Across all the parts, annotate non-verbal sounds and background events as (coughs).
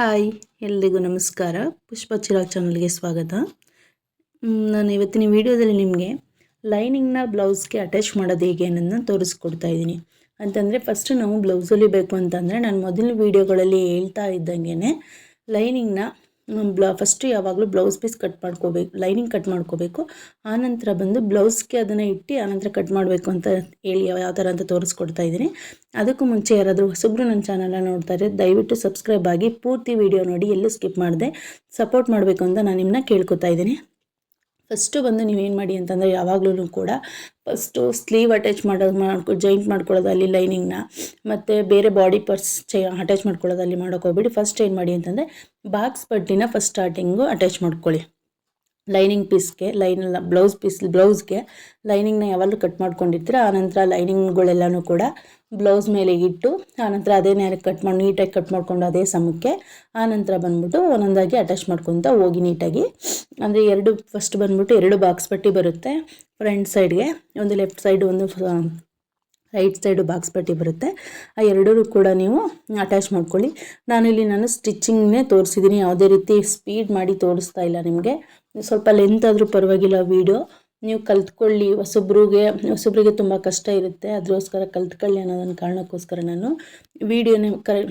Hi, ಎಲ್ರಿಗೂ ನಮಸ್ಕಾರ. ಪುಷ್ಪ ಚಿರಾಗ್ ಚಾನಲ್ಗೆ ಸ್ವಾಗತ. ನಾನು ಇವತ್ತಿನ ವಿಡಿಯೋದಲ್ಲಿ ನಿಮಗೆ ಲೈನಿಂಗ್ನ ಬ್ಲೌಸ್ಗೆ ಅಟ್ಯಾಚ್ ಮಾಡೋದು ಹೇಗೆ ಅನ್ನೋದನ್ನ ತೋರಿಸ್ಕೊಡ್ತಾ ಇದ್ದೀನಿ. ಅಂತಂದರೆ ಫಸ್ಟು ನಾವು ಬ್ಲೌಸಲ್ಲಿ ಬೇಕು ಅಂತಂದರೆ ನಾನು ಮೊದಲ ವೀಡಿಯೋಗಳಲ್ಲಿ ಹೇಳ್ತಾ ಇದ್ದಂಗೆ ಲೈನಿಂಗ್ನ ಬ್ಲ ಫಸ್ಟು ಯಾವಾಗಲೂ ಬ್ಲೌಸ್ ಪೀಸ್ ಕಟ್ ಮಾಡ್ಕೋಬೇಕು ಲೈನಿಂಗ್ ಕಟ್ ಮಾಡ್ಕೋಬೇಕು. ಆನಂತರ ಬಂದು ಬ್ಲೌಸ್ಗೆ ಅದನ್ನು ಇಟ್ಟು, ಆನಂತರ ಕಟ್ ಮಾಡಬೇಕು ಅಂತ ಹೇಳಿ ಯಾವ ಥರ ಅಂತ ತೋರಿಸ್ಕೊಡ್ತಾ ಇದ್ದೀನಿ. ಅದಕ್ಕೂ ಮುಂಚೆ ಯಾರಾದರೂ ಹೊಸಬ್ರು ನನ್ನ ಚಾನಲ್ನ ನೋಡ್ತಾ ಇದ್ರೆ ದಯವಿಟ್ಟು ಸಬ್ಸ್ಕ್ರೈಬ್ ಆಗಿ ಪೂರ್ತಿ ವಿಡಿಯೋ ನೋಡಿ, ಎಲ್ಲೂ ಸ್ಕಿಪ್ ಮಾಡಿದೆ. ಸಪೋರ್ಟ್ ಮಾಡಬೇಕು ಅಂತ ನಾನು ನಿಮ್ಮನ್ನ ಕೇಳ್ಕೊತಾ ಇದ್ದೀನಿ. ಫಸ್ಟು ಬಂದು ನೀವೇನು ಮಾಡಿ ಅಂತಂದರೆ ಯಾವಾಗಲೂ ಕೂಡ ಫಸ್ಟು ಸ್ಲೀವ್ ಅಟ್ಯಾಚ್ ಮಾಡೋದು ಮಾಡ್ಕೊ ಜಾಯಿಂಟ್ ಮಾಡ್ಕೊಳ್ಳೋದು ಅಲ್ಲಿ ಲೈನಿಂಗ್ನ ಮತ್ತು ಬೇರೆ ಬಾಡಿ ಪರ್ಸ್ ಚೈ ಅಟ್ಯಾಚ್ ಮಾಡ್ಕೊಳ್ಳೋದು ಅಲ್ಲಿ ಮಾಡೋಕೆ ಹೋಗ್ಬಿಡಿ ಫಸ್ಟ್ ಏನು ಮಾಡಿ ಅಂತಂದರೆ ಬಾಕ್ಸ್ ಬಡ್ಡಿನ ಫಸ್ಟ್ ಸ್ಟಾರ್ಟಿಂಗು ಅಟ್ಯಾಚ್ ಮಾಡ್ಕೊಳ್ಳಿ. ಲೈನಿಂಗ್ ಪೀಸ್ಗೆ, ಲೈನ್ ಬ್ಲೌಸ್ ಪೀಸ್, ಬ್ಲೌಸ್ಗೆ ಲೈನಿಂಗ್ನ ಯಾವಾಗಲೂ ಕಟ್ ಮಾಡ್ಕೊಂಡಿರ್ತೀರ, ಆನಂತರ ಲೈನಿಂಗ್ಗಳೆಲ್ಲನೂ ಕೂಡ ಬ್ಲೌಸ್ ಮೇಲೆ ಇಟ್ಟು, ಆನಂತರ ಅದೇ ನೇರ ಕಟ್ ಮಾಡಿ, ನೀಟಾಗಿ ಕಟ್ ಮಾಡಿಕೊಂಡು ಅದೇ ಸಮಕ್ಕೆ ಆನಂತರ ಬಂದ್ಬಿಟ್ಟು ಒಂದೊಂದಾಗಿ ಅಟ್ಯಾಚ್ ಮಾಡ್ಕೊತ ಹೋಗಿ ನೀಟಾಗಿ. ಅಂದರೆ ಎರಡು ಫಸ್ಟ್ ಬಂದ್ಬಿಟ್ಟು ಎರಡು ಬಾಕ್ಸ್ ಪಟ್ಟಿ ಬರುತ್ತೆ ಫ್ರಂಟ್ ಸೈಡ್ಗೆ ಒಂದು ಲೆಫ್ಟ್ ಸೈಡ್ ಒಂದು ರೈಟ್ ಸೈಡು ಬಾಕ್ಸ್ ಪಟ್ಟಿ ಬರುತ್ತೆ. ಆ ಎರಡೂ ಕೂಡ ನೀವು ಅಟ್ಯಾಚ್ ಮಾಡ್ಕೊಳ್ಳಿ. ನಾನು ಇಲ್ಲಿ ನಾನು ಸ್ಟಿಚಿಂಗ್ನೇ ತೋರಿಸಿದ್ದೀನಿ ಯಾವುದೇ ರೀತಿ ಸ್ಪೀಡ್ ಮಾಡಿ ತೋರಿಸ್ತಾ ಇಲ್ಲ ನಿಮಗೆ. ಸ್ವಲ್ಪ ಲೆಂತ್ ಆದರೂ ಪರವಾಗಿಲ್ಲ ವೀಡಿಯೋ ನೀವು ಕಲ್ತ್ಕೊಳ್ಳಿ, ಹೊಸಬ್ರಿಗೆ ಹೊಸಬ್ರಿಗೆ ತುಂಬ ಕಷ್ಟ ಇರುತ್ತೆ. ಅದಕ್ಕೋಸ್ಕರ ಕಲ್ತ್ಕೊಳ್ಳಿ ಅನ್ನೋದೊಂದು ಕಾರಣಕ್ಕೋಸ್ಕರ ನಾನು ವೀಡಿಯೋನೇ ಕರೆ,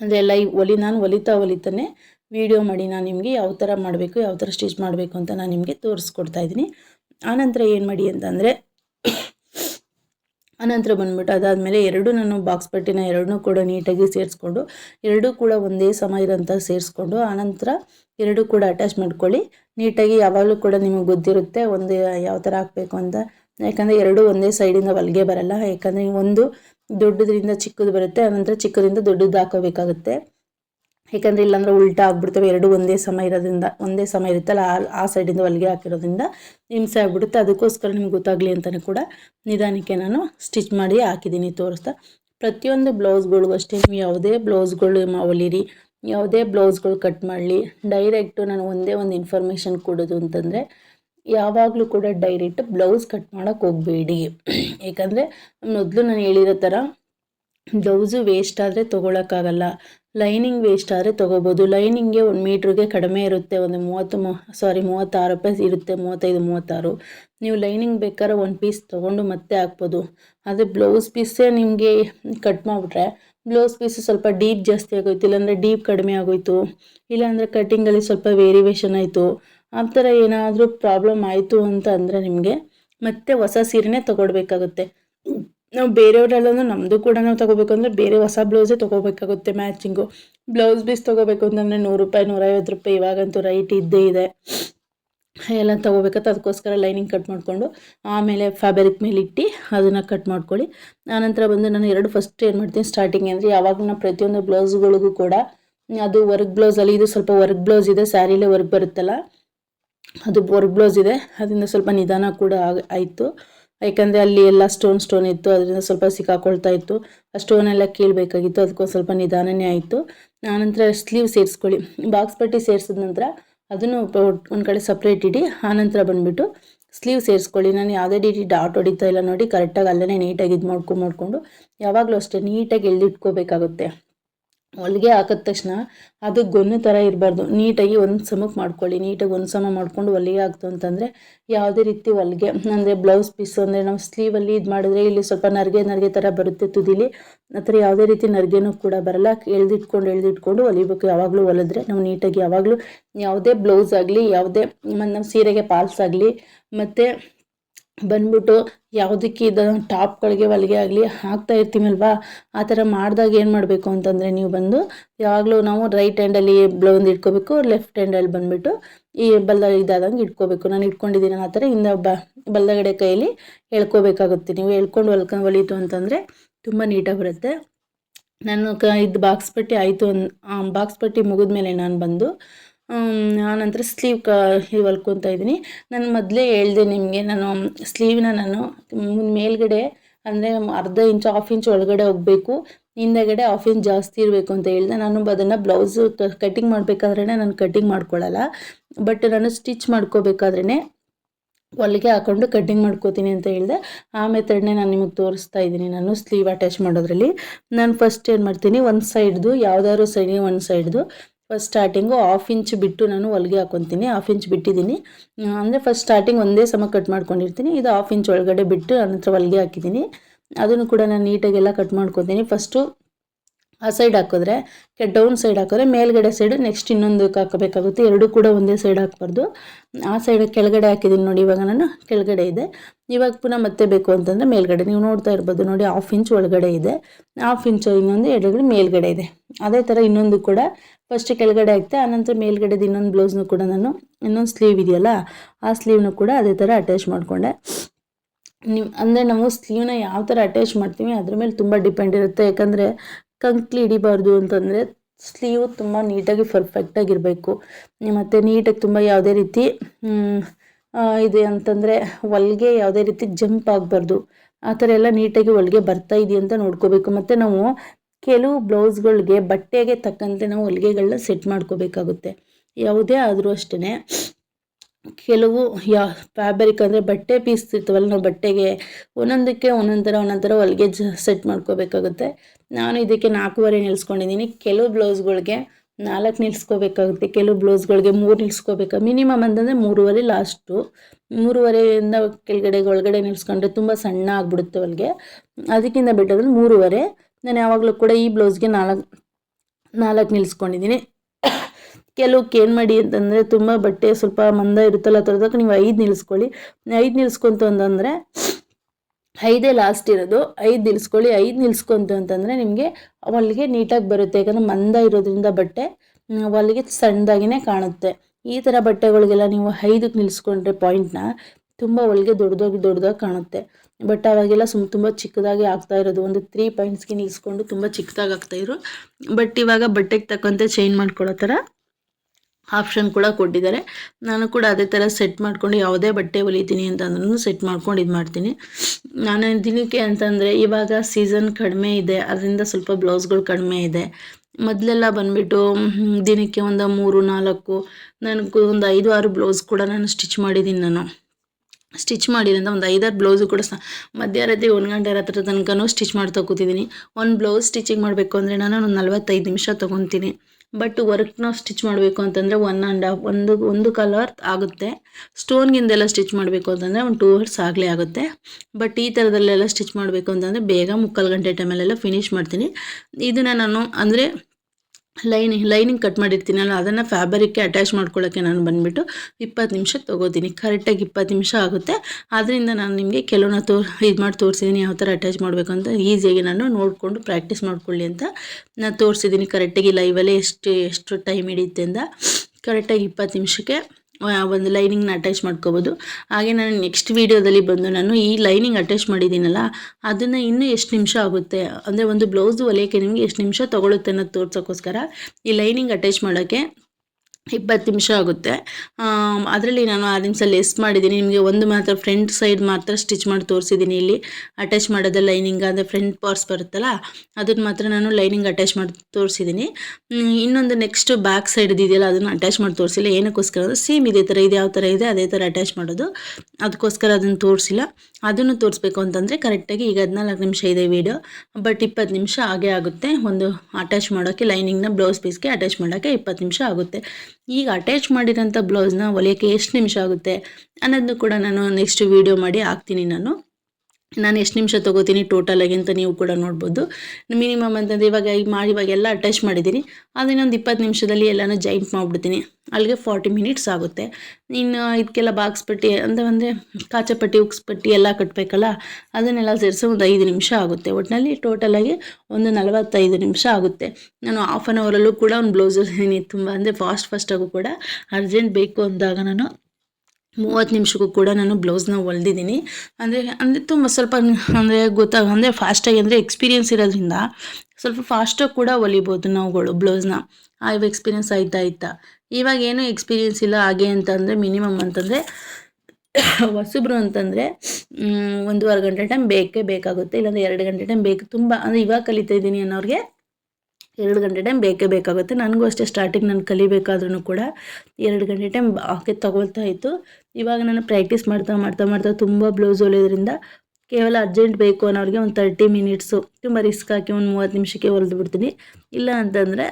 ಅಂದರೆ ಲೈವ್ ಒಲಿ, ನಾನು ಒಲಿತಾ ಒಲಿತಾನೆ ವೀಡಿಯೋ ಮಾಡಿ ನಾನು ನಿಮಗೆ ಯಾವ ಥರ ಮಾಡಬೇಕು, ಯಾವ ಥರ ಸ್ಟಿಚ್ ಮಾಡಬೇಕು ಅಂತ ನಾನು ನಿಮಗೆ ತೋರಿಸ್ಕೊಡ್ತಾ ಇದ್ದೀನಿ. ಆನಂತರ ಏನು ಮಾಡಿ ಅಂತಂದರೆ ಅನಂತರ ಬಂದ್ಬಿಟ್ಟು ಅದಾದಮೇಲೆ ಎರಡು ನಾನು ಬಾಕ್ಸ್ ಪಟ್ಟಿನ ಎರಡನ್ನೂ ಕೂಡ ನೀಟಾಗಿ ಸೇರಿಸ್ಕೊಂಡು, ಎರಡೂ ಕೂಡ ಒಂದೇ ಸಮ ಇರೋಂಥ ಸೇರಿಸ್ಕೊಂಡು ಆನಂತರ ಎರಡೂ ಕೂಡ ಅಟ್ಯಾಚ್ ಮಾಡ್ಕೊಳ್ಳಿ. ನೀಟಾಗಿ ಯಾವಾಗಲೂ ಕೂಡ ನಿಮಗೆ ಗೊತ್ತಿರುತ್ತೆ ಒಂದು ಯಾವ ಥರ ಹಾಕಬೇಕು ಅಂತ. ಯಾಕಂದರೆ ಎರಡೂ ಒಂದೇ ಸೈಡಿಂದ ಹೊಲಿಗೆ ಬರಲ್ಲ. ಯಾಕಂದರೆ ಒಂದು ದೊಡ್ಡದ್ರಿಂದ ಚಿಕ್ಕದು ಬರುತ್ತೆ ಆನಂತರ ಚಿಕ್ಕದಿಂದ ದೊಡ್ಡದು ಹಾಕೋಬೇಕಾಗುತ್ತೆ. ಯಾಕಂದರೆ ಇಲ್ಲಾಂದ್ರೆ ಉಲ್ಟಾ ಆಗ್ಬಿಡ್ತವೆ, ಎರಡು ಒಂದೇ ಸಮ ಇರೋದ್ರಿಂದ, ಒಂದೇ ಸಮ ಇರುತ್ತಲ್ಲ, ಆ ಸೈಡಿಂದ ಹೊಲಿಗೆ ಹಾಕಿರೋದ್ರಿಂದ ಹಿಂಸೆ ಆಗ್ಬಿಡುತ್ತೆ. ಅದಕ್ಕೋಸ್ಕರ ನಿಮ್ಗೆ ಗೊತ್ತಾಗಲಿ ಅಂತಲೇ ಕೂಡ ನಿಧಾನಕ್ಕೆ ನಾನು ಸ್ಟಿಚ್ ಮಾಡಿ ಹಾಕಿದ್ದೀನಿ, ತೋರಿಸ್ತಾ. ಪ್ರತಿಯೊಂದು ಬ್ಲೌಸ್ಗಳಿಗೂ ಅಷ್ಟೇ, ನೀವು ಯಾವುದೇ ಬ್ಲೌಸ್ಗಳು ಹೊಲಿರಿ ಯಾವುದೇ ಬ್ಲೌಸ್ಗಳು ಕಟ್ ಮಾಡಲಿ ಡೈರೆಕ್ಟು ನಾನು ಒಂದೇ ಒಂದು ಇನ್ಫಾರ್ಮೇಷನ್ ಕೊಡೋದು ಅಂತಂದರೆ, ಯಾವಾಗಲೂ ಕೂಡ ಡೈರೆಕ್ಟ್ ಬ್ಲೌಸ್ ಕಟ್ ಮಾಡೋಕೆ ಹೋಗಬೇಡಿ. ಏಕೆಂದರೆ ಮೊದಲು ನಾನು ಹೇಳಿರೋ ಥರ ಬ್ಲೌಸು ವೇಸ್ಟ್ ಆದರೆ ತೊಗೊಳಕ್ಕಾಗಲ್ಲ. ಲೈನಿಂಗ್ ವೇಸ್ಟ್ ಆದರೆ ತೊಗೋಬೋದು. ಲೈನಿಂಗ್ಗೆ ಒಂದು ಮೀಟ್ರಿಗೆ ಕಡಿಮೆ ಇರುತ್ತೆ, ಒಂದು ಮೂವತ್ತು ಮೂ ಸಾರಿ ಮೂವತ್ತಾರು ರೂಪಾಯಿ ಇರುತ್ತೆ, ಮೂವತ್ತೈದು, ಮೂವತ್ತಾರು. ನೀವು ಲೈನಿಂಗ್ ಬೇಕಾದ್ರೆ ಒಂದು ಪೀಸ್ ತೊಗೊಂಡು ಮತ್ತೆ ಹಾಕ್ಬೋದು. ಅದೇ ಬ್ಲೌಸ್ ಪೀಸೇ ನಿಮಗೆ ಕಟ್ ಮಾಡಿಬಿಟ್ರೆ ಬ್ಲೌಸ್ ಪೀಸು ಸ್ವಲ್ಪ ಡೀಪ್ ಜಾಸ್ತಿ ಆಗೋಯ್ತು, ಇಲ್ಲಾಂದರೆ ಡೀಪ್ ಕಡಿಮೆ ಆಗೋಯ್ತು, ಇಲ್ಲಾಂದರೆ ಕಟ್ಟಿಂಗಲ್ಲಿ ಸ್ವಲ್ಪ ವೇರಿಯೇಷನ್ ಆಯಿತು, ಆ ಥರ ಏನಾದರೂ ಪ್ರಾಬ್ಲಮ್ ಆಯಿತು ಅಂತ ಅಂದರೆ ನಿಮಗೆ ಮತ್ತೆ ಹೊಸ ಸೀರೆನೇ ತೊಗೊಳ್ಬೇಕಾಗುತ್ತೆ. ನಾವು ಬೇರೆಯವರಲ್ಲೂ ನಮ್ಮದು ಕೂಡ ನಾವು ತೊಗೋಬೇಕು ಅಂದರೆ ಬೇರೆ ಹೊಸ ಬ್ಲೌಸೇ ತೊಗೋಬೇಕಾಗುತ್ತೆ ಮ್ಯಾಚಿಂಗು ಬ್ಲೌಸ್ ಪೀಸ್ ತೊಗೋಬೇಕು ಅಂತಂದರೆ ನೂರು ರೂಪಾಯಿ, ನೂರೈವತ್ತು ರೂಪಾಯಿ ಇವಾಗಂತೂ ರೈಟ್ ಇದ್ದೇ ಇದೆ. ಎಲ್ಲ ತೊಗೋಬೇಕಂತ ಅದಕ್ಕೋಸ್ಕರ ಲೈನಿಂಗ್ ಕಟ್ ಮಾಡಿಕೊಂಡು ಆಮೇಲೆ ಫ್ಯಾಬ್ರಿಕ್ ಮೇಲೆ ಇಟ್ಟು ಅದನ್ನು ಕಟ್ ಮಾಡ್ಕೊಳ್ಳಿ. ಆನಂತರ ಬಂದು ನಾನು ಎರಡು ಫಸ್ಟ್ ಏನು ಮಾಡ್ತೀನಿ ಸ್ಟಾರ್ಟಿಂಗ್ ಅಂದರೆ ಯಾವಾಗ ನಾನು ಪ್ರತಿಯೊಂದು ಬ್ಲೌಸ್ಗಳಿಗೂ ಕೂಡ ಅದು ವರ್ಕ್ ಬ್ಲೌಸಲ್ಲಿ ಇದು ಸ್ವಲ್ಪ ವರ್ಕ್ ಬ್ಲೌಸ್ ಇದೆ ಸ್ಯಾರಿಲೇ ವರ್ಕ್ ಬರುತ್ತಲ್ಲ, ಅದು ವರ್ಕ್ ಬ್ಲೌಸ್ ಇದೆ, ಅದರಿಂದ ಸ್ವಲ್ಪ ನಿಧಾನ ಕೂಡ ಆಯಿತು. ಯಾಕಂದರೆ ಅಲ್ಲಿ ಎಲ್ಲ ಸ್ಟೋನ್ ಸ್ಟೋನ್ ಇತ್ತು. ಅದರಿಂದ ಸ್ವಲ್ಪ ಸಿಕ್ಕಾಕೊಳ್ತಾ ಇತ್ತು. ಆ ಸ್ಟೋನ್ ಎಲ್ಲ ಕೀಳಬೇಕಾಗಿತ್ತು. ಅದಕ್ಕೊಂದು ಸ್ವಲ್ಪ ನಿಧಾನನೇ ಆಯಿತು. ಆನಂತರ ಸ್ಲೀವ್ ಸೇರಿಸ್ಕೊಳ್ಳಿ. ಬಾಕ್ಸ್ ಪಟ್ಟಿ ಸೇರಿಸಿದ ನಂತರ ಅದನ್ನು ಒಂದು ಕಡೆ ಸಪ್ರೇಟ್ ಇಡಿ. ಆನಂತರ ಬಂದುಬಿಟ್ಟು ಸ್ಲೀವ್ ಸೇರಿಸ್ಕೊಳ್ಳಿ. ನಾನು ಯಾವುದೇ ರೀತಿ ಡಾಟ್ ಹೊಡಿತಾ ಇಲ್ಲ ನೋಡಿ. ಕರೆಕ್ಟಾಗಿ ಅಲ್ಲೇ ನೀಟಾಗಿ ಇದು ಮಾಡ್ಕೊಂಡು ಮಾಡಿಕೊಂಡು ಯಾವಾಗಲೂ ಅಷ್ಟೇ ನೀಟಾಗಿ ಎಳ್ದಿಟ್ಕೋಬೇಕಾಗುತ್ತೆ. ಹೊಲಿಗೆ ಹಾಕಿದ ತಕ್ಷಣ ಅದು ಗೊನ್ನು ಥರ ಇರಬಾರ್ದು. ನೀಟಾಗಿ ಒಂದು ಸಮಕ್ಕೆ ಮಾಡ್ಕೊಳ್ಳಿ. ನೀಟಾಗಿ ಒಂದು ಸಮ ಮಾಡ್ಕೊಂಡು ಹೊಲಿಗೆ ಹಾಕ್ತು ಅಂತಂದರೆ ಯಾವುದೇ ರೀತಿ ಹೊಲಿಗೆ ಅಂದರೆ ಬ್ಲೌಸ್ ಪೀಸು ಅಂದರೆ ನಾವು ಸ್ಲೀವಲ್ಲಿ ಇದು ಮಾಡಿದ್ರೆ ಇಲ್ಲಿ ಸ್ವಲ್ಪ ನರ್ಗೆ ನರ್ಗೆ ಥರ ಬರುತ್ತೆ ತುದಿಲಿ. ಆ ಥರ ಯಾವುದೇ ರೀತಿ ನರ್ಗೆನೂ ಕೂಡ ಬರಲ್ಲ. ಎಳ್ದಿಟ್ಕೊಂಡು ಎಳ್ದಿಟ್ಕೊಂಡು ಹೊಲಿಬೇಕು. ಯಾವಾಗಲೂ ಹೊಲಿದ್ರೆ ನಾವು ನೀಟಾಗಿ ಯಾವಾಗಲೂ ಯಾವುದೇ ಬ್ಲೌಸ್ ಆಗಲಿ, ಯಾವುದೇ ಮತ್ತು ನಮ್ಮ ಸೀರೆಗೆ ಪಾಲ್ಸ್ ಆಗಲಿ, ಮತ್ತು ಬಂದ್ಬಿಟ್ಟು ಯಾವುದಕ್ಕೆ ಇದು ಟಾಪ್ಗಳಿಗೆ ಹೊಲಿಗೆ ಆಗಲಿ ಹಾಕ್ತಾ ಇರ್ತೀವಲ್ವಾ ಆ ಥರ ಮಾಡಿದಾಗ ಏನು ಮಾಡಬೇಕು ಅಂತಂದರೆ ನೀವು ಬಂದು ಯಾವಾಗಲೂ ನಾವು ರೈಟ್ ಹ್ಯಾಂಡಲ್ಲಿ ಬ್ಲೌಸ್ ಇಟ್ಕೋಬೇಕು ಲೆಫ್ಟ್ ಹ್ಯಾಂಡಲ್ಲಿ ಬಂದುಬಿಟ್ಟು ಈ ಬಲ್ಲ ಇದಾದಂಗೆ ಇಟ್ಕೋಬೇಕು. ನಾನು ಇಟ್ಕೊಂಡಿದ್ದೀನಿ ಆ ಥರ ಇಂದ ಬ ಬಲ್ಲಗಡೆ ಕೈಯಲ್ಲಿ ಎಳ್ಕೋಬೇಕಾಗುತ್ತೆ. ನೀವು ಎಳ್ಕೊಂಡು ಹೊಲ್ಕ, ಹೊಲಿತು ಅಂತಂದರೆ ತುಂಬ ನೀಟಾಗಿ ಬರುತ್ತೆ. ನಾನು ಕ, ಇದು ಬಾಕ್ಸ್ ಪಟ್ಟಿ ಆಯಿತು ಅನ್ ಬಾಕ್ಸ್ ಪಟ್ಟಿ ಮುಗಿದ್ಮೇಲೆ ನಾನು ಬಂದು ಆನಂತರ ಸ್ಲೀವ್ ಕ ಹೊಲ್ಕೊತಾ ಇದ್ದೀನಿ. ನಾನು ಮೊದಲೇ ಹೇಳಿದೆ ನಿಮಗೆ, ನಾನು ಸ್ಲೀವ್ನ ನಾನು ಮೇಲ್ಗಡೆ ಅಂದರೆ ಅರ್ಧ ಇಂಚು ಹಾಫ್ ಇಂಚ್ ಒಳಗಡೆ ಹೋಗಬೇಕು. ಹಿಂದೆಗಡೆ ಹಾಫ್ ಇಂಚ್ ಜಾಸ್ತಿ ಇರಬೇಕು ಅಂತ ಹೇಳಿದೆ. ನಾನು ಅದನ್ನು ಬ್ಲೌಸು ಕಟ್ಟಿಂಗ್ ಮಾಡಬೇಕಾದ್ರೇ ನಾನು ಕಟ್ಟಿಂಗ್ ಮಾಡ್ಕೊಳ್ಳಲ್ಲ ಬಟ್ ನಾನು ಸ್ಟಿಚ್ ಮಾಡ್ಕೋಬೇಕಾದ್ರೇ ಹೊಲಿಗೆ ಹಾಕೊಂಡು ಕಟ್ಟಿಂಗ್ ಮಾಡ್ಕೋತೀನಿ ಅಂತ ಹೇಳಿದೆ. ಆ ಮೆಥಡ್ನೇ ನಾನು ನಿಮಗೆ ತೋರಿಸ್ತಾ ಇದ್ದೀನಿ ನಾನು ಸ್ಲೀವ್ ಅಟ್ಯಾಚ್ ಮಾಡೋದ್ರಲ್ಲಿ. ನಾನು ಫಸ್ಟ್ ಏನು ಮಾಡ್ತೀನಿ, ಒಂದು ಸೈಡ್ದು ಯಾವುದಾದ್ರು ಸೈಡಿಗೆ ಒಂದು ಸೈಡ್ದು ಫಸ್ಟ್ ಸ್ಟಾರ್ಟಿಂಗು ಹಾಫ್ ಇಂಚ್ ಬಿಟ್ಟು ನಾನು ಹೊಲಿಗೆ ಹಾಕೊತೀನಿ ಹಾಫ್ ಇಂಚ್ ಬಿಟ್ಟಿದ್ದೀನಿ. ಅಂದರೆ ಫಸ್ಟ್ ಸ್ಟಾರ್ಟಿಂಗ್ ಒಂದೇ ಸಮ ಕಟ್ ಮಾಡ್ಕೊಂಡಿರ್ತೀನಿ. ಇದು ಹಾಫ್ ಇಂಚ್ ಒಳಗಡೆ ಬಿಟ್ಟು ನಂತರ ಹೊಲಿಗೆ ಹಾಕಿದ್ದೀನಿ. ಅದನ್ನು ಕೂಡ ನಾನು ನೀಟಾಗೆಲ್ಲ ಕಟ್ ಮಾಡ್ಕೊತೀನಿ. ಫಸ್ಟು ಆ ಸೈಡ್ ಹಾಕಿದ್ರೆ ಡೌನ್ ಸೈಡ್ ಹಾಕಿದ್ರೆ ಮೇಲ್ಗಡೆ ಸೈಡು ನೆಕ್ಸ್ಟ್ ಇನ್ನೊಂದಕ್ಕೆ ಹಾಕಬೇಕಾಗುತ್ತೆ. ಎರಡೂ ಕೂಡ ಒಂದೇ ಸೈಡ್ ಹಾಕ್ಬಾರ್ದು. ಆ ಸೈಡ್ ಕೆಳಗಡೆ ಹಾಕಿದ್ದೀನಿ ನೋಡಿ, ಇವಾಗ ನಾನು ಕೆಳಗಡೆ ಇದೆ. ಇವಾಗ ಪುನಃ ಮತ್ತೆ ಬೇಕು ಅಂತಂದರೆ ಮೇಲ್ಗಡೆ. ನೀವು ನೋಡ್ತಾ ಇರ್ಬೋದು ನೋಡಿ ಹಾಫ್ ಇಂಚ್ ಒಳಗಡೆ ಇದೆ. ಹಾಫ್ ಇಂಚ್ ಇನ್ನೊಂದು ಎಡಗಡೆ ಮೇಲ್ಗಡೆ ಇದೆ. ಅದೇ ಥರ ಇನ್ನೊಂದು ಕೂಡ ಫಸ್ಟ್ ಕೆಳಗಡೆ ಹಾಕ್ತೆ ಆನಂತರ ಮೇಲ್ಗಡೆದು ಇನ್ನೊಂದು ಬ್ಲೌಸ್ನು ಕೂಡ ನಾನು ಇನ್ನೊಂದು ಸ್ಲೀವ್ ಇದೆಯಲ್ಲ, ಆ ಸ್ಲೀವ್ನು ಕೂಡ ಅದೇ ಥರ ಅಟ್ಯಾಚ್ ಮಾಡಿಕೊಂಡೆ. ನಿಮ್ಮ ಅಂದರೆ ನಾವು ಸ್ಲೀವ್ನ ಯಾವ ಥರ ಅಟ್ಯಾಚ್ ಮಾಡ್ತೀವಿ, ಅದ್ರ ಮೇಲೆ ತುಂಬ ಡಿಪೆಂಡ್ ಇರುತ್ತೆ. ಯಾಕಂದರೆ ಕಂಕ್ಲಿ ಹಿಡಿಬಾರ್ದು ಅಂತಂದರೆ ಸ್ಲೀವ್ ತುಂಬ ನೀಟಾಗಿ ಪರ್ಫೆಕ್ಟಾಗಿರಬೇಕು ಮತ್ತು ನೀಟಾಗಿ ತುಂಬ ಯಾವುದೇ ರೀತಿ ಇದೆ ಅಂತಂದರೆ ಹೊಲಿಗೆ ಯಾವುದೇ ರೀತಿ ಜಂಪ್ ಆಗಬಾರ್ದು. ಆ ಥರ ಎಲ್ಲ ನೀಟಾಗಿ ಹೊಲಿಗೆ ಬರ್ತಾ ಇದೆಯಂತ ನೋಡ್ಕೋಬೇಕು. ಮತ್ತು ನಾವು ಕೆಲವು ಬ್ಲೌಸ್ಗಳಿಗೆ ಬಟ್ಟೆಗೆ ತಕ್ಕಂತೆ ನಾವು ಹೊಲಿಗೆಗಳನ್ನ ಸೆಟ್ ಮಾಡ್ಕೋಬೇಕಾಗುತ್ತೆ. ಯಾವುದೇ ಆದರೂ ಅಷ್ಟೇ ಕೆಲವು ಯಾ ಫ್ಯಾಬ್ರಿಕ್ ಅಂದರೆ ಬಟ್ಟೆ ಪೀಸ್ ಇರ್ತವಲ್ಲ, ನಾವು ಬಟ್ಟೆಗೆ ಒಂದೊಂದಕ್ಕೆ ಒಂದೊಂದು ಥರ ಒಂದೊಂದು ಥರ ಹೊಲಿಗೆ ಜ ಸೆಟ್ ಮಾಡ್ಕೋಬೇಕಾಗುತ್ತೆ. ನಾನು ಇದಕ್ಕೆ ನಾಲ್ಕೂವರೆ ನಿಲ್ಸ್ಕೊಂಡಿದ್ದೀನಿ. ಕೆಲವು ಬ್ಲೌಸ್ಗಳಿಗೆ ನಾಲ್ಕು ನಿಲ್ಸ್ಕೋಬೇಕಾಗುತ್ತೆ, ಕೆಲವು ಬ್ಲೌಸ್ಗಳಿಗೆ ಮೂರು ನಿಲ್ಸ್ಕೋಬೇಕು. ಮಿನಿಮಮ್ ಅಂತಂದರೆ ಮೂರುವರೆ ಲಾಸ್ಟು ಮೂರುವರೆಯಿಂದ ಕೆಳಗಡೆ, ಒಳಗಡೆ ನಿಲ್ಸ್ಕೊಂಡ್ರೆ ತುಂಬ ಸಣ್ಣ ಆಗಿಬಿಡುತ್ತೆ ಅವಳಿಗೆ ಅದಕ್ಕಿಂತ ಬೆಟರ್ ಮೂರುವರೆ. ನಾನು ಯಾವಾಗಲೂ ಕೂಡ ಈ ಬ್ಲೌಸ್ಗೆ ನಾಲ್ಕು ನಾಲ್ಕು ನಿಲ್ಸ್ಕೊಂಡಿದ್ದೀನಿ. ಕೆಲವಕ್ಕೆ ಏನು ಮಾಡಿ ಅಂತಂದರೆ ತುಂಬ ಬಟ್ಟೆ ಸ್ವಲ್ಪ ಮಂದ ಇರುತ್ತಲ್ಲ ಥರದಕ್ಕೆ ನೀವು ಐದು ನಿಲ್ಲಿಸ್ಕೊಳ್ಳಿ ಐದು ನಿಲ್ಸ್ಕೊಂತು ಅಂತಂದರೆ, ಐದೇ ಲಾಸ್ಟ್ ಇರೋದು. ಐದು ನಿಲ್ಸ್ಕೊಳ್ಳಿ, ಐದು ನಿಲ್ಸ್ಕೊಂತು ಅಂತಂದರೆ ನಿಮಗೆ ಹೊಲಿಗೆ ನೀಟಾಗಿ ಬರುತ್ತೆ. ಯಾಕಂದರೆ ಮಂದ ಇರೋದ್ರಿಂದ ಬಟ್ಟೆ ಹೊಲಿಗೆ ಸಣ್ಣದಾಗಿನೇ ಕಾಣುತ್ತೆ. ಈ ಥರ ಬಟ್ಟೆಗಳಿಗೆಲ್ಲ ನೀವು ಐದಕ್ಕೆ ನಿಲ್ಸ್ಕೊಂಡ್ರೆ ಪಾಯಿಂಟ್ನ ತುಂಬ ಹೊಲಿಗೆ ದೊಡ್ಡದಾಗಿ ದೊಡ್ಡದಾಗಿ ಕಾಣುತ್ತೆ. ಬಟ್ ಅವಾಗೆಲ್ಲ ಸುಮ್ ತುಂಬ ಚಿಕ್ಕದಾಗಿ ಆಗ್ತಾ ಇರೋದು. ಒಂದು ತ್ರೀ ಪಾಯಿಂಟ್ಸ್ಗೆ ನಿಲ್ಸ್ಕೊಂಡು ತುಂಬ ಚಿಕ್ಕದಾಗಿ ಆಗ್ತಾಯಿದ್ರು ಬಟ್ ಇವಾಗ ಬಟ್ಟೆಗೆ ತಕ್ಕಂತೆ ಚೇಂಜ್ ಮಾಡ್ಕೊಳ್ಳೋ ಥರ ಆಪ್ಷನ್ ಕೂಡ ಕೊಟ್ಟಿದ್ದಾರೆ. ನಾನು ಕೂಡ ಅದೇ ಥರ ಸೆಟ್ ಮಾಡ್ಕೊಂಡು ಯಾವುದೇ ಬಟ್ಟೆ ಹೊಲಿತೀನಿ ಅಂತಂದ್ರೂ ಸೆಟ್ ಮಾಡ್ಕೊಂಡು ಇದು ಮಾಡ್ತೀನಿ. ನಾನು ದಿನಕ್ಕೆ ಅಂತಂದರೆ ಇವಾಗ ಸೀಸನ್ ಕಡಿಮೆ ಇದೆ. ಅದರಿಂದ ಸ್ವಲ್ಪ ಬ್ಲೌಸ್ಗಳು ಕಡಿಮೆ ಇದೆ. ಮೊದಲೆಲ್ಲ ಬಂದುಬಿಟ್ಟು ದಿನಕ್ಕೆ ಒಂದು ಮೂರು ನಾಲ್ಕು, ನನಗೆ ಒಂದು ಐದು, ಆರು ಬ್ಲೌಸ್ ಕೂಡ ನಾನು ಸ್ಟಿಚ್ ಮಾಡಿದ್ದೀನಿ ನಾನು. ಸ್ಟಿಚ್ ಮಾಡಿದ್ರಿಂದ ಒಂದು ಐದಾರು ಬ್ಲೌಸು ಕೂಡ ಸಹ. ಮಧ್ಯರಾತ್ರಿ ಒಂದು ಗಂಟೆ ರಾತ್ರಿ ತನಕನೂ ಸ್ಟಿಚ್ ಮಾಡ್ತಾ ಕೂತಿದ್ದೀನಿ. ಒಂದು ಬ್ಲೌಸ್ ಸ್ಟಿಚಿಂಗ್ ಮಾಡಬೇಕು ಅಂದರೆ ನಾನು ಒಂದು ನಲ್ವತ್ತೈದು ನಿಮಿಷ ತೊಗೊತೀನಿ. ಬಟ್ ವರ್ಕ್ನ ಸ್ಟಿಚ್ ಮಾಡಬೇಕು ಅಂತಂದರೆ ಒನ್ ಆ್ಯಂಡ್ ಹಾಫ್, ಒಂದು ಒಂದು ಕಲರ್ ಆಗುತ್ತೆ. ಸ್ಟೋನ್ಗಿಂದೆಲ್ಲ ಸ್ಟಿಚ್ ಮಾಡಬೇಕು ಅಂತಂದರೆ ಒಂದು ಟೂ ಅವರ್ಸ್ ಆಗಲೇ ಆಗುತ್ತೆ. ಬಟ್ ಈ ಥರದಲ್ಲೆಲ್ಲ ಸ್ಟಿಚ್ ಮಾಡಬೇಕು ಅಂತಂದರೆ ಬೇಗ ಮುಕ್ಕಾಲು ಗಂಟೆ ಟೈಮಲ್ಲೆಲ್ಲ ಫಿನಿಶ್ ಮಾಡ್ತೀನಿ. ಇದನ್ನು ನಾನು ಅಂದರೆ ಲೈನಿಂಗ್ ಲೈನಿಂಗ್ ಕಟ್ ಮಾಡಿರ್ತೀನಲ್ಲ ಅದನ್ನು ಫ್ಯಾಬ್ರಿಕ್ಗೆ ಅಟ್ಯಾಚ್ ಮಾಡ್ಕೊಳ್ಳೋಕ್ಕೆ ನಾನು ಬಂದುಬಿಟ್ಟು ಇಪ್ಪತ್ತು ನಿಮಿಷ ತೊಗೋತೀನಿ. ಕರೆಕ್ಟಾಗಿ ಇಪ್ಪತ್ತು ನಿಮಿಷ ಆಗುತ್ತೆ. ಆದ್ದರಿಂದ ನಾನು ನಿಮಗೆ ಕೆಲವೊಂದು ತೋರ್ ಇದು ಮಾಡಿ ತೋರಿಸಿದ್ದೀನಿ ಯಾವ ಥರ ಅಟ್ಯಾಚ್ ಮಾಡಬೇಕು ಅಂತ ಈಸಿಯಾಗಿ ನಾನು ನೋಡಿಕೊಂಡು ಪ್ರಾಕ್ಟೀಸ್ ಮಾಡ್ಕೊಳ್ಳಿ ಅಂತ ನಾನು ತೋರಿಸಿದ್ದೀನಿ ಕರೆಕ್ಟಾಗಿ ಲೈವಲ್ಲೇ ಎಷ್ಟು ಎಷ್ಟು ಟೈಮ್ ಹಿಡಿಯುತ್ತೆ ಅಂತ. ಕರೆಕ್ಟಾಗಿ ಇಪ್ಪತ್ತು ನಿಮಿಷಕ್ಕೆ ಒಂದು ಲೈನಿಂಗ್ನ ಅಟ್ಯಾಚ್ ಮಾಡ್ಕೋಬೋದು. ಹಾಗೆ ನಾನು ನೆಕ್ಸ್ಟ್ ವೀಡಿಯೋದಲ್ಲಿ ಬಂದು ನಾನು ಈ ಲೈನಿಂಗ್ ಅಟ್ಯಾಚ್ ಮಾಡಿದ್ದೀನಲ್ಲ, ಅದನ್ನು ಇನ್ನೂ ಎಷ್ಟು ನಿಮಿಷ ಆಗುತ್ತೆ? ಅಂದರೆ ಒಂದು ಬ್ಲೌಸ್ ಹೊಲಿಯೋಕ್ಕೆ ನಿಮಗೆ ಎಷ್ಟು ನಿಮಿಷ ತೊಗೊಳುತ್ತೆ ಅನ್ನೋದು ತೋರ್ಸೋಕ್ಕೋಸ್ಕರ ಈ ಲೈನಿಂಗ್ ಅಟ್ಯಾಚ್ ಮಾಡೋಕ್ಕೆ ಇಪ್ಪತ್ತು ನಿಮಿಷ ಆಗುತ್ತೆ. ಅದರಲ್ಲಿ ನಾನು ಆರು ನಿಮಿಷ ಲೆಸ್ ಮಾಡಿದ್ದೀನಿ. ನಿಮಗೆ ಒಂದು ಮಾತ್ರ ಫ್ರಂಟ್ ಸೈಡ್ ಮಾತ್ರ ಸ್ಟಿಚ್ ಮಾಡಿ ತೋರಿಸಿದ್ದೀನಿ. ಇಲ್ಲಿ ಅಟ್ಯಾಚ್ ಮಾಡೋದು ಲೈನಿಂಗ್ ಅಂದರೆ ಫ್ರಂಟ್ ಪಾರ್ಟ್ಸ್ ಬರುತ್ತಲ್ಲ, ಅದನ್ನು ಮಾತ್ರ ನಾನು ಲೈನಿಂಗ್ ಅಟ್ಯಾಚ್ ಮಾಡಿ ತೋರಿಸಿದ್ದೀನಿ. ಇನ್ನೊಂದು ನೆಕ್ಸ್ಟ್ ಬ್ಯಾಕ್ ಸೈಡ್ ಇದೆಯಲ್ಲ, ಅದನ್ನು ಅಟ್ಯಾಚ್ ಮಾಡಿ ತೋರಿಸಿಲ್ಲ. ಏನಕ್ಕೋಸ್ಕರ ಅಂದರೆ ಸೇಮ್ ಇದೇ ಥರ, ಇದು ಯಾವ ಥರ ಇದೆ, ಅದೇ ಥರ ಅಟ್ಯಾಚ್ ಮಾಡೋದು. ಅದಕ್ಕೋಸ್ಕರ ಅದನ್ನು ತೋರಿಸಿಲ್ಲ. ಅದನ್ನು ತೋರಿಸ್ಬೇಕು ಅಂತಂದರೆ ಕರೆಕ್ಟಾಗಿ ಈಗ ಹದಿನಾಲ್ಕು ನಿಮಿಷ ಇದೆ ವೀಡಿಯೋ, ಬಟ್ ಇಪ್ಪತ್ತು ನಿಮಿಷ ಹಾಗೆ ಆಗುತ್ತೆ. ಒಂದು ಅಟ್ಯಾಚ್ ಮಾಡೋಕ್ಕೆ ಲೈನಿಂಗ್ನ ಬ್ಲೌಸ್ ಪೀಸ್ಗೆ ಅಟ್ಯಾಚ್ ಮಾಡೋಕ್ಕೆ ಇಪ್ಪತ್ತು ನಿಮಿಷ ಆಗುತ್ತೆ. ಈಗ ಅಟ್ಯಾಚ್ ಮಾಡಿರೋಂಥ ಬ್ಲೌಸ್ನ ಹೊಲಿಯೋಕ್ಕೆ ಎಷ್ಟು ನಿಮಿಷ ಆಗುತ್ತೆ ಅನ್ನೋದನ್ನು ಕೂಡ ನಾನು ನೆಕ್ಸ್ಟ್ ವೀಡಿಯೋ ಮಾಡಿ ಹಾಕ್ತೀನಿ ನಾನು. ನಾನು ಎಷ್ಟು ನಿಮಿಷ ತೊಗೋತೀನಿ ಟೋಟಲಾಗಿ ಅಂತ ನೀವು ಕೂಡ ನೋಡ್ಬೋದು. ಮಿನಿಮಮ್ ಅಂತಂದರೆ ಇವಾಗ ಈಗ ಮಾಡಿ ಇವಾಗ ಎಲ್ಲ ಅಟ್ಯಾಚ್ ಮಾಡಿದ್ದೀನಿ ಅದನ್ನೊಂದು ಇಪ್ಪತ್ತು ನಿಮಿಷದಲ್ಲಿ ಎಲ್ಲನೂ ಜಾಯಿಂಟ್ ಮಾಡಿಬಿಡ್ತೀನಿ. ಅಲ್ಲಿಗೆ ಫಾರ್ಟಿ ಮಿನಿಟ್ಸ್ ಆಗುತ್ತೆ. ಇನ್ನು ಇದಕ್ಕೆಲ್ಲ ಬಾಕ್ಸ್ ಪಟ್ಟಿ ಅಂತ ಅಂದರೆ ಕಾಚಪಟ್ಟಿ ಉಕ್ಸ್ ಪಟ್ಟಿ ಎಲ್ಲ ಕಟ್ಟಬೇಕಲ್ಲ ಅದನ್ನೆಲ್ಲ ಸೇರಿಸಿ ಒಂದು ಐದು ನಿಮಿಷ ಆಗುತ್ತೆ. ಒಟ್ಟಿನಲ್ಲಿ ಟೋಟಲಾಗಿ ಒಂದು ನಲವತ್ತೈದು ನಿಮಿಷ ಆಗುತ್ತೆ. ನಾನು ಹಾಫ್ ಆನ್ ಅವರಲ್ಲೂ ಕೂಡ ಒಂದು ಬ್ಲೌಸ್ ತುಂಬ ಅಂದರೆ ಫಾಸ್ಟ್ ಫಾಸ್ಟಾಗೂ ಕೂಡ. ಅರ್ಜೆಂಟ್ ಬೇಕು ಅಂದಾಗ ನಾನು ಮೂವತ್ತು ನಿಮಿಷಕ್ಕೂ ಕೂಡ ನಾನು ಬ್ಲೌಸ್ನ ಹೊಲ್ದಿದ್ದೀನಿ. ಅಂದರೆ ಅಂದರೆ ತುಂಬ ಸ್ವಲ್ಪ, ಅಂದರೆ ಗೊತ್ತಾಗ ಅಂದರೆ ಫಾಸ್ಟಾಗಿ ಅಂದರೆ ಎಕ್ಸ್ಪೀರಿಯೆನ್ಸ್ ಇರೋದ್ರಿಂದ ಸ್ವಲ್ಪ ಫಾಸ್ಟಾಗಿ ಕೂಡ ಹೊಲಿಬೋದು ನಾವುಗಳು ಬ್ಲೌಸ್ನ ಆ ಎಕ್ಸ್ಪೀರಿಯೆನ್ಸ್ ಆಯ್ತಾ ಆಯ್ತಾ. ಇವಾಗ ಏನೂ ಎಕ್ಸ್ಪೀರಿಯೆನ್ಸ್ ಇಲ್ಲ, ಹಾಗೆ ಅಂತಂದರೆ ಮಿನಿಮಮ್ ಅಂತಂದರೆ (coughs) ಹೊಸಬ್ರು ಅಂತಂದರೆ ಒಂದೂವರೆ ಗಂಟೆ ಟೈಮ್ ಬೇಕೇ ಬೇಕಾಗುತ್ತೆ, ಇಲ್ಲಾಂದರೆ ಎರಡು ಗಂಟೆ ಟೈಮ್ ಬೇಕು. ತುಂಬ, ಅಂದರೆ ಇವಾಗ ಕಲಿತಾ ಇದ್ದೀನಿ ಅನ್ನೋರಿಗೆ ಎರಡು ಗಂಟೆ ಟೈಮ್ ಬೇಕೇ ಬೇಕಾಗುತ್ತೆ. ನನಗೂ ಅಷ್ಟೇ ಸ್ಟಾರ್ಟಿಂಗ್ ನಾನು ಕಲಿಬೇಕಾದ್ರೂ ಕೂಡ ಎರಡು ಗಂಟೆ ಟೈಮ್ ಹಾಕಿ ತೊಗೊಳ್ತಾ ಇತ್ತು. ಇವಾಗ ನಾನು ಪ್ರಾಕ್ಟೀಸ್ ಮಾಡ್ತಾ ಮಾಡ್ತಾ ಮಾಡ್ತಾ ತುಂಬ ಬ್ಲೌಸ್ ಹೊಲಿಯೋದ್ರಿಂದ ಕೇವಲ ಅರ್ಜೆಂಟ್ ಬೇಕು ಅನ್ನೋರಿಗೆ ಒಂದು ತರ್ಟಿ ಮಿನಿಟ್ಸು ತುಂಬ ರಿಸ್ಕ್ ಹಾಕಿ ಒಂದು ಮೂವತ್ತು ನಿಮಿಷಕ್ಕೆ ಹೊಲಿದು ಬಿಡ್ತೀನಿ. ಇಲ್ಲ ಅಂತಂದರೆ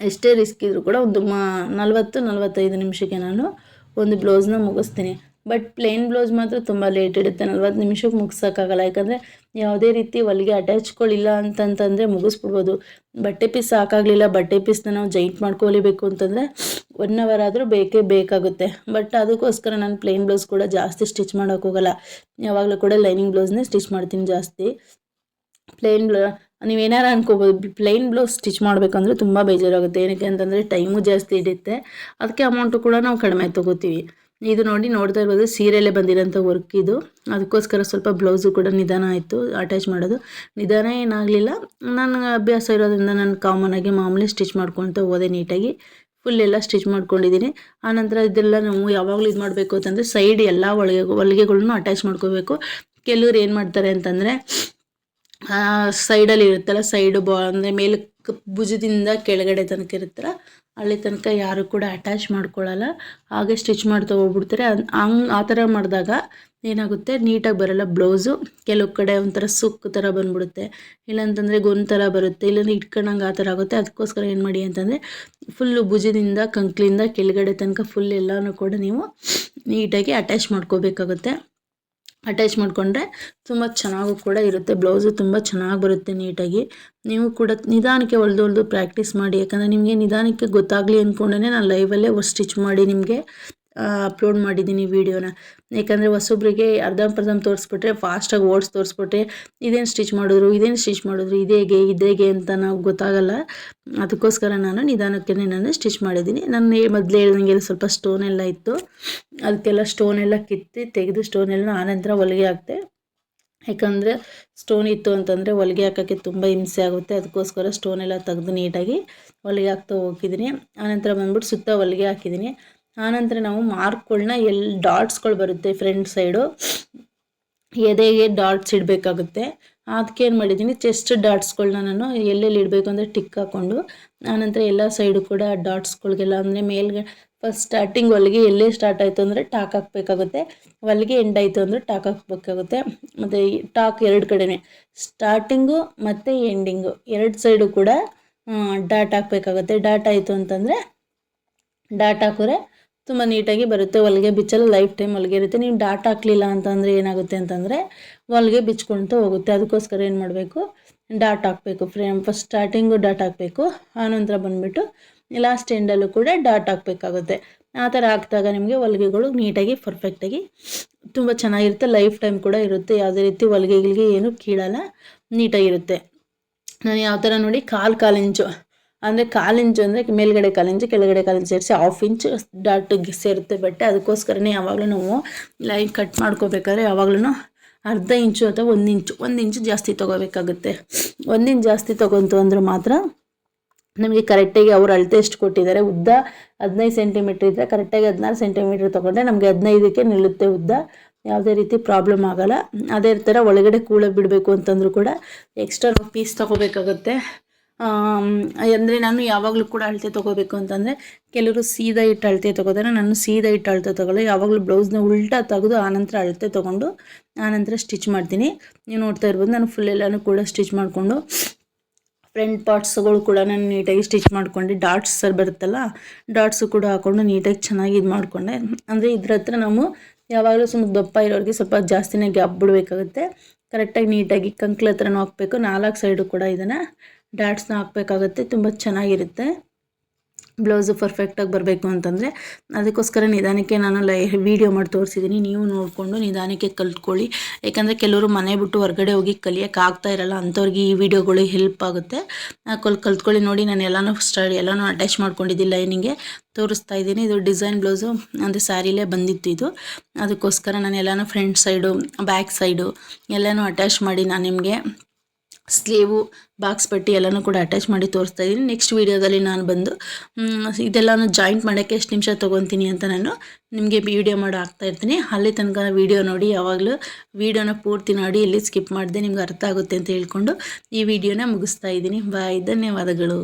ಎಷ್ಟೇ ರಿಸ್ಕ್ ಇದ್ದರೂ ಕೂಡ ಒಂದು ಮಾ, ನಲ್ವತ್ತು ನಲ್ವತ್ತೈದು ನಿಮಿಷಕ್ಕೆ ನಾನು ಒಂದು ಬ್ಲೌಸ್ನ ಮುಗಿಸ್ತೀನಿ. ಬಟ್ ಪ್ಲೇನ್ ಬ್ಲೌಸ್ ಮಾತ್ರ ತುಂಬ ಲೇಟ್ ಇಡುತ್ತೆ. ನಲ್ವತ್ತು ನಿಮಿಷಕ್ಕೆ ಮುಗಿಸೋಕ್ಕಾಗಲ್ಲ. ಯಾಕಂದರೆ ಯಾವುದೇ ರೀತಿ ಹೊಲಿಗೆ ಅಟ್ಯಾಚ್ಗಳಿಲ್ಲ ಅಂತಂತಂದರೆ ಮುಗಿಸ್ಬಿಡ್ಬೋದು. ಬಟ್ಟೆ ಪೀಸ್ ಸಾಕಾಗಲಿಲ್ಲ. ಬಟ್ಟೆ ಪೀಸ್ನ ನಾವು ಜೈಂಟ್ ಮಾಡ್ಕೊಲಿಬೇಕು ಅಂತಂದರೆ ಒನ್ ಅವರ್ ಆದರೂ ಬೇಕೇ ಬೇಕಾಗುತ್ತೆ. ಬಟ್ ಅದಕ್ಕೋಸ್ಕರ ನಾನು ಪ್ಲೇನ್ ಬ್ಲೌಸ್ ಕೂಡ ಜಾಸ್ತಿ ಸ್ಟಿಚ್ ಮಾಡೋಕ್ಕೋಗಲ್ಲ ಯಾವಾಗಲೂ ಕೂಡ ಲೈನಿಂಗ್ ಬ್ಲೌಸ್ನೇ ಸ್ಟಿಚ್ ಮಾಡ್ತೀನಿ ಜಾಸ್ತಿ. ಪ್ಲೇನ್ ಬ್ಲೌ ನೀವೇನಾರು ಅನ್ಕೋಬೋದು. ಪ್ಲೈನ್ ಬ್ಲೌಸ್ ಸ್ಟಿಚ್ ಮಾಡಬೇಕಂದ್ರೆ ತುಂಬ ಬೇಜಾರಾಗುತ್ತೆ. ಏನಕ್ಕೆ ಅಂತಂದರೆ ಟೈಮು ಜಾಸ್ತಿ ಹಿಡಿಯುತ್ತೆ. ಅದಕ್ಕೆ ಅಮೌಂಟು ಕೂಡ ನಾವು ಕಡಿಮೆ ತೊಗೋತೀವಿ. ಇದು ನೋಡಿ ನೋಡ್ತಾ ಇರ್ಬೋದು, ಸೀರೆಯಲ್ಲೇ ಬಂದಿರೋಂಥ ವರ್ಕ್ ಇದು. ಅದಕ್ಕೋಸ್ಕರ ಸ್ವಲ್ಪ ಬ್ಲೌಸು ಕೂಡ ನಿಧಾನ ಆಯಿತು ಅಟ್ಯಾಚ್ ಮಾಡೋದು. ನಿಧಾನ ಏನಾಗಲಿಲ್ಲ ನನ್ನ ಅಭ್ಯಾಸ ಇರೋದ್ರಿಂದ ನಾನು ಕಾಮನಾಗಿ ಮಾಮೂಲಿ ಸ್ಟಿಚ್ ಮಾಡ್ಕೊಳ್ತಾ ಹೋದೆ ನೀಟಾಗಿ ಫುಲ್ ಎಲ್ಲ ಸ್ಟಿಚ್ ಮಾಡ್ಕೊಂಡಿದ್ದೀನಿ. ಆನಂತರ ಇದೆಲ್ಲ ನಾವು ಯಾವಾಗಲೂ ಇದು ಮಾಡಬೇಕು ಅಂತಂದರೆ ಸೈಡ್ ಎಲ್ಲ ಒಳಗೆ ಒಳಗೆಗಳನ್ನೂ ಅಟ್ಯಾಚ್ ಮಾಡ್ಕೋಬೇಕು. ಕೆಲವ್ರು ಏನು ಮಾಡ್ತಾರೆ ಅಂತಂದರೆ ಸೈಡಲ್ಲಿ ಇರುತ್ತಲ್ಲ ಸೈಡು ಬಾ ಅಂದರೆ ಮೇಲೆ ಭುಜದಿಂದ ಕೆಳಗಡೆ ತನಕ ಇರುತ್ತಲ್ಲ ಅಲ್ಲಿ ತನಕ ಯಾರು ಕೂಡ ಅಟ್ಯಾಚ್ ಮಾಡ್ಕೊಳ್ಳಲ್ಲ ಹಾಗೆ ಸ್ಟಿಚ್ ಮಾಡ್ತಾ ಹೋಗ್ಬಿಡ್ತಾರೆ ಹಂಗೆ ಆ ಥರ ಮಾಡಿದಾಗ ಏನಾಗುತ್ತೆ? ನೀಟಾಗಿ ಬರೋಲ್ಲ ಬ್ಲೌಸು ಕೆಲವು ಕಡೆ ಒಂಥರ ಸುಕ್ಕು ಥರ ಬಂದ್ಬಿಡುತ್ತೆ. ಇಲ್ಲಾಂತಂದರೆ ಗೊಂದು ಥರ ಬರುತ್ತೆ. ಇಲ್ಲಾಂದ್ರೆ ಇಟ್ಕೊಂಡಂಗೆ ಆ ಥರ ಆಗುತ್ತೆ. ಅದಕ್ಕೋಸ್ಕರ ಏನು ಮಾಡಿ ಅಂತಂದರೆ ಫುಲ್ಲು ಭುಜದಿಂದ, ಕಂಕ್ಲಿಂದ, ಕೆಳಗಡೆ ತನಕ ಫುಲ್ ಎಲ್ಲನೂ ಕೂಡ ನೀವು ನೀಟಾಗಿ ಅಟ್ಯಾಚ್ ಮಾಡ್ಕೋಬೇಕಾಗುತ್ತೆ. ಅಟ್ಯಾಚ್ ಮಾಡಿಕೊಂಡ್ರೆ ತುಂಬ ಚೆನ್ನಾಗೂ ಕೂಡ ಇರುತ್ತೆ. ಬ್ಲೌಸು ತುಂಬ ಚೆನ್ನಾಗಿ ಬರುತ್ತೆ ನೀಟಾಗಿ. ನೀವು ಕೂಡ ನಿಧಾನಕ್ಕೆ ಹೊಲ್ದು ಹೊಲ್ದು ಪ್ರಾಕ್ಟೀಸ್ ಮಾಡಿ. ಯಾಕಂದರೆ ನಿಮಗೆ ನಿಧಾನಕ್ಕೆ ಗೊತ್ತಾಗಲಿ ಅಂದ್ಕೊಂಡೇ ನಾನು ಲೈವಲ್ಲೇ ಸ್ಟಿಚ್ ಮಾಡಿ ನಿಮಗೆ ಅಪ್ಲೋಡ್ ಮಾಡಿದ್ದೀನಿ ವೀಡಿಯೋನ ಯಾಕಂದರೆ ಹೊಸೊಬ್ರಿಗೆ ಅರ್ಧಂಪರ್ಧಂ ತೋರಿಸ್ಬಿಟ್ರೆ ಫಾಸ್ಟಾಗಿ ಓಡಿಸಿ ತೋರಿಸ್ಬಿಟ್ರೆ ಇದೇನು ಸ್ಟಿಚ್ ಮಾಡಿದ್ರು, ಇದೇನು ಸ್ಟಿಚ್ ಮಾಡಿದ್ರು ಇದೇಗೆ ಇದೇಗೆ ಅಂತ ನಾವು ಗೊತ್ತಾಗಲ್ಲ. ಅದಕ್ಕೋಸ್ಕರ ನಾನು ನಿಧಾನಕ್ಕೆ ನಾನು ಸ್ಟಿಚ್ ಮಾಡಿದ್ದೀನಿ. ನಾನು ಮೊದಲು ಹೇಳ್ದಂಗೆ ಸ್ವಲ್ಪ ಸ್ಟೋನ್ ಎಲ್ಲ ಇತ್ತು. ಅದಕ್ಕೆಲ್ಲ ಸ್ಟೋನ್ ಎಲ್ಲ ಕಿತ್ತಿ ತೆಗೆದು ಸ್ಟೋನ್ ಎಲ್ಲ ಆನಂತರ ಹೊಲಿಗೆ ಹಾಕ್ತೆ ಯಾಕಂದರೆ ಸ್ಟೋನ್ ಇತ್ತು ಅಂತಂದರೆ ಹೊಲಿಗೆ ಹಾಕೋಕ್ಕೆ ತುಂಬ ಹಿಂಸೆ ಆಗುತ್ತೆ. ಅದಕ್ಕೋಸ್ಕರ ಸ್ಟೋನ್ ಎಲ್ಲ ತೆಗೆದು ನೀಟಾಗಿ ಹೊಲಿಗೆ ಹಾಕ್ತಾ ಹೋಗಿದ್ದೀನಿ. ಆನಂತರ ಬಂದ್ಬಿಟ್ಟು ಸುತ್ತ ಹೊಲಿಗೆ ಹಾಕಿದ್ದೀನಿ. ಆನಂತರ ನಾವು ಮಾರ್ಕ್ಗಳನ್ನ ಎಲ್ಲಿ ಡಾಟ್ಸ್ಗಳು ಬರುತ್ತೆ ಫ್ರಂಟ್ ಸೈಡು. ಎದೆಗೆ ಡಾಟ್ಸ್ ಇಡಬೇಕಾಗುತ್ತೆ. ಅದಕ್ಕೆ ಏನು ಮಾಡಿದ್ದೀನಿ, ಚೆಸ್ಟ್ ಡಾಟ್ಸ್ಗಳನ್ನ ನಾನು ಎಲ್ಲೆಲ್ಲಿ ಇಡಬೇಕು ಅಂದರೆ ಟಿಕ್ ಹಾಕ್ಕೊಂಡು, ಆನಂತರ ಎಲ್ಲ ಸೈಡು ಕೂಡ ಡಾಟ್ಸ್ಗಳಿಗೆಲ್ಲ ಅಂದರೆ ಮೇಲ್ಗೆ ಫಸ್ಟ್ ಸ್ಟಾರ್ಟಿಂಗ್ ಹೊಲಿಗೆ ಎಲ್ಲೇ ಸ್ಟಾರ್ಟ್ ಆಯಿತು ಅಂದರೆ ಟಾಕ್ ಹಾಕಬೇಕಾಗುತ್ತೆ. ಹೊಲಿಗೆ ಎಂಡ್ ಆಯಿತು ಅಂದರೆ ಟಾಕ್ ಹಾಕಬೇಕಾಗುತ್ತೆ. ಮತ್ತು ಟಾಕ್ ಎರಡು ಕಡೆನೇ, ಸ್ಟಾರ್ಟಿಂಗು ಮತ್ತು ಎಂಡಿಂಗು ಎರಡು ಸೈಡು ಕೂಡ ಡಾಟ್ ಹಾಕಬೇಕಾಗುತ್ತೆ. ಡಾಟ್ ಆಯಿತು ಅಂತಂದರೆ, ಡಾಟ್ ಹಾಕಿದ್ರೆ ತುಂಬ ನೀಟಾಗಿ ಬರುತ್ತೆ. ಹೊಲಿಗೆ ಬಿಚ್ಚಲು ಲೈಫ್ ಟೈಮ್ ಹೊಲಿಗೆ ಇರುತ್ತೆ. ನೀವು ಡಾಟ್ ಹಾಕಲಿಲ್ಲ ಅಂತಂದರೆ ಏನಾಗುತ್ತೆ ಅಂತಂದರೆ ಹೊಲಿಗೆ ಬಿಚ್ಕೊಳ್ತಾ ಹೋಗುತ್ತೆ. ಅದಕ್ಕೋಸ್ಕರ ಏನು ಮಾಡಬೇಕು? ಡಾಟ್ ಹಾಕಬೇಕು. ಫ್ರೇಮ್ ಫಸ್ಟ್ ಸ್ಟಾರ್ಟಿಂಗು ಡಾಟ್ ಹಾಕಬೇಕು. ಆನಂತರ ಬಂದುಬಿಟ್ಟು ಲಾಸ್ಟ್ ಎಂಡಲ್ಲೂ ಕೂಡ ಡಾಟ್ ಹಾಕಬೇಕಾಗುತ್ತೆ. ಆ ಥರ ಹಾಕಿದಾಗ ನಿಮಗೆ ಹೊಲಿಗೆಗಳು ನೀಟಾಗಿ ಪರ್ಫೆಕ್ಟಾಗಿ ತುಂಬ ಚೆನ್ನಾಗಿರುತ್ತೆ. ಲೈಫ್ ಟೈಮ್ ಕೂಡ ಇರುತ್ತೆ. ಯಾವುದೇ ರೀತಿ ಹೊಲಿಗೆಗಳಿಗೆ ಏನು ಕೀಳಲ್ಲ, ನೀಟಾಗಿರುತ್ತೆ. ನಾನು ಯಾವ ಥರ ನೋಡಿ, ಕಾಲು ಕಾಲು ಇಂಚು ಅಂದರೆ ಕಾಲಿಂಜು ಅಂದರೆ ಮೇಲ್ಗಡೆ ಕಾಲಿಂಜು, ಕೆಳಗಡೆ ಕಾಲಿಂಜು ಸೇರಿಸಿ ಹಾಫ್ ಇಂಚ್ ಡಾಟ್ ಸೇರುತ್ತೆ ಬಟ್ಟೆ. ಅದಕ್ಕೋಸ್ಕರನೇ ಯಾವಾಗಲೂ ನಾವು ಲೈನ್ ಕಟ್ ಮಾಡ್ಕೋಬೇಕಾದ್ರೆ ಯಾವಾಗಲೂ ಅರ್ಧ ಇಂಚು ಅಥವಾ ಒಂದು ಇಂಚು ಒಂದು ಇಂಚು ಜಾಸ್ತಿ ತೊಗೋಬೇಕಾಗುತ್ತೆ. ಒಂದು ಇಂಚು ಜಾಸ್ತಿ ತೊಗೊಂತು ಅಂದರೆ ಮಾತ್ರ ನಮಗೆ ಕರೆಕ್ಟಾಗಿ ಅವ್ರು ಅಳತೆ ಎಷ್ಟು ಕೊಟ್ಟಿದ್ದಾರೆ, ಉದ್ದ ಹದಿನೈದು ಸೆಂಟಿಮೀಟ್ರ್ ಇದ್ದರೆ ಕರೆಕ್ಟಾಗಿ ಹದಿನಾರು ಸೆಂಟಿಮೀಟ್ರ್ ತೊಗೊಂಡ್ರೆ ನಮಗೆ ಹದಿನೈದಕ್ಕೆ ನಿಲ್ಲುತ್ತೆ ಉದ್ದ. ಯಾವುದೇ ರೀತಿ ಪ್ರಾಬ್ಲಮ್ ಆಗೋಲ್ಲ. ಅದೇ ಥರ ಒಳಗಡೆ ಕೂಳ ಬಿಡಬೇಕು ಅಂತಂದರೂ ಕೂಡ ಎಕ್ಸ್ಟ್ರಾ ಪೀಸ್ ತೊಗೋಬೇಕಾಗುತ್ತೆ. ಅಂದರೆ ನಾನು ಯಾವಾಗಲೂ ಕೂಡ ಅಳತೆ ತೊಗೋಬೇಕು ಅಂತಂದರೆ ಕೆಲವರು ಸೀದಾ ಇಟ್ಟು ಅಳತೆ ತೊಗೋತಾರೆ, ನಾನು ಸೀದಾ ಇಟ್ಟು ಅಳತೆ ತೊಗೊಳ್ಳಿ ಯಾವಾಗಲೂ ಬ್ಲೌಸ್ನ ಉಲ್ಟಾ ತೆಗೆದು ಆನಂತರ ಅಳತೆ ತೊಗೊಂಡು ಆನಂತರ ಸ್ಟಿಚ್ ಮಾಡ್ತೀನಿ. ನೀವು ನೋಡ್ತಾ ಇರ್ಬೋದು, ನಾನು ಫುಲ್ ಎಲ್ಲನೂ ಕೂಡ ಸ್ಟಿಚ್ ಮಾಡಿಕೊಂಡು ಫ್ರಂಟ್ ಪಾರ್ಟ್ಸ್ಗಳು ಕೂಡ ನಾನು ನೀಟಾಗಿ ಸ್ಟಿಚ್ ಮಾಡ್ಕೊಂಡು. ಡಾಟ್ಸ್ ಸರ್ ಬರುತ್ತಲ್ಲ ಡಾಟ್ಸು ಕೂಡ ಹಾಕ್ಕೊಂಡು ನೀಟಾಗಿ ಚೆನ್ನಾಗಿ ಇದು ಮಾಡಿಕೊಂಡೆ. ಅಂದರೆ ಇದ್ರ ಹತ್ರ ನಾವು ಯಾವಾಗಲೂ ಸುಮ್ಮನೆ ದಪ್ಪ ಇರೋರಿಗೆ ಸ್ವಲ್ಪ ಜಾಸ್ತಿನೇ ಗ್ಯಾಪ್ ಬಿಡಬೇಕಾಗುತ್ತೆ. ಕರೆಕ್ಟಾಗಿ ನೀಟಾಗಿ ಕಂಕ್ಲ ಹತ್ರನೂ ಹಾಕಬೇಕು. ನಾಲ್ಕು ಸೈಡು ಕೂಡ ಇದನ್ನು ಡಾಟ್ಸ್ನ ಹಾಕಬೇಕಾಗತ್ತೆ, ತುಂಬ ಚೆನ್ನಾಗಿರುತ್ತೆ. ಬ್ಲೌಸು ಪರ್ಫೆಕ್ಟಾಗಿ ಬರಬೇಕು ಅಂತಂದರೆ, ಅದಕ್ಕೋಸ್ಕರ ನಿಧಾನಕ್ಕೆ ನಾನು ಲೈ ವೀಡಿಯೋ ಮಾಡಿ ತೋರಿಸಿದ್ದೀನಿ ನೀವು ನೋಡಿಕೊಂಡು ನಿಧಾನಕ್ಕೆ ಕಲ್ತ್ಕೊಳ್ಳಿ. ಯಾಕಂದರೆ ಕೆಲವರು ಮನೆ ಬಿಟ್ಟು ಹೊರಗಡೆ ಹೋಗಿ ಕಲಿಯೋಕೆ ಆಗ್ತಾ ಇರಲ್ಲ, ಅಂಥವ್ರಿಗೆ ಈ ವಿಡಿಯೋಗಳು ಹೆಲ್ಪ್ ಆಗುತ್ತೆ. ಕಲ್, ಕಲ್ತ್ಕೊಳ್ಳಿ ನೋಡಿ. ನಾನು ಎಲ್ಲನೂ ಸ್ಟಡಿ, ಎಲ್ಲನೂ ಅಟ್ಯಾಚ್ ಮಾಡ್ಕೊಂಡಿದ್ದೀನಿ ಲೈನಿಂಗೆ ತೋರಿಸ್ತಾ ಇದ್ದೀನಿ. ಇದು ಡಿಸೈನ್ ಬ್ಲೌಸು, ಅಂದರೆ ಸ್ಯಾರಿಲೇ ಬಂದಿತ್ತು ಇದು. ಅದಕ್ಕೋಸ್ಕರ ನಾನು ಎಲ್ಲನೂ ಫ್ರಂಟ್ ಸೈಡು ಬ್ಯಾಕ್ ಸೈಡು ಎಲ್ಲನೂ ಅಟ್ಯಾಚ್ ಮಾಡಿ ನಾನು ನಿಮಗೆ ಸ್ಲೀವು, ಬಾಕ್ಸ್ ಪಟ್ಟಿ ಎಲ್ಲನೂ ಕೂಡ ಅಟ್ಯಾಚ್ ಮಾಡಿ ತೋರಿಸ್ತಾ ಇದ್ದೀನಿ. ನೆಕ್ಸ್ಟ್ ವೀಡಿಯೋದಲ್ಲಿ ನಾನು ಬಂದು ಇದೆಲ್ಲನೂ ಜಾಯಿಂಟ್ ಮಾಡೋಕ್ಕೆ ಎಷ್ಟು ನಿಮಿಷ ತೊಗೊತೀನಿ ಅಂತ ನಾನು ನಿಮಗೆ ವಿಡಿಯೋ ಮಾಡಿ ಹಾಕ್ತಾ ಇರ್ತೀನಿ. ಅಲ್ಲಿ ತನಕ ವಿಡಿಯೋ ನೋಡಿ, ಯಾವಾಗಲೂ ವೀಡಿಯೋನ ಪೂರ್ತಿ ನೋಡಿ ಎಲ್ಲಿ ಸ್ಕಿಪ್ ಮಾಡಿದೆ ನಿಮ್ಗೆ ಅರ್ಥ ಆಗುತ್ತೆ ಅಂತ ಹೇಳ್ಕೊಂಡು ಈ ವಿಡಿಯೋನ ಮುಗಿಸ್ತಾ ಇದ್ದೀನಿ. ಬಾಯ್ ಧನ್ಯವಾದಗಳು.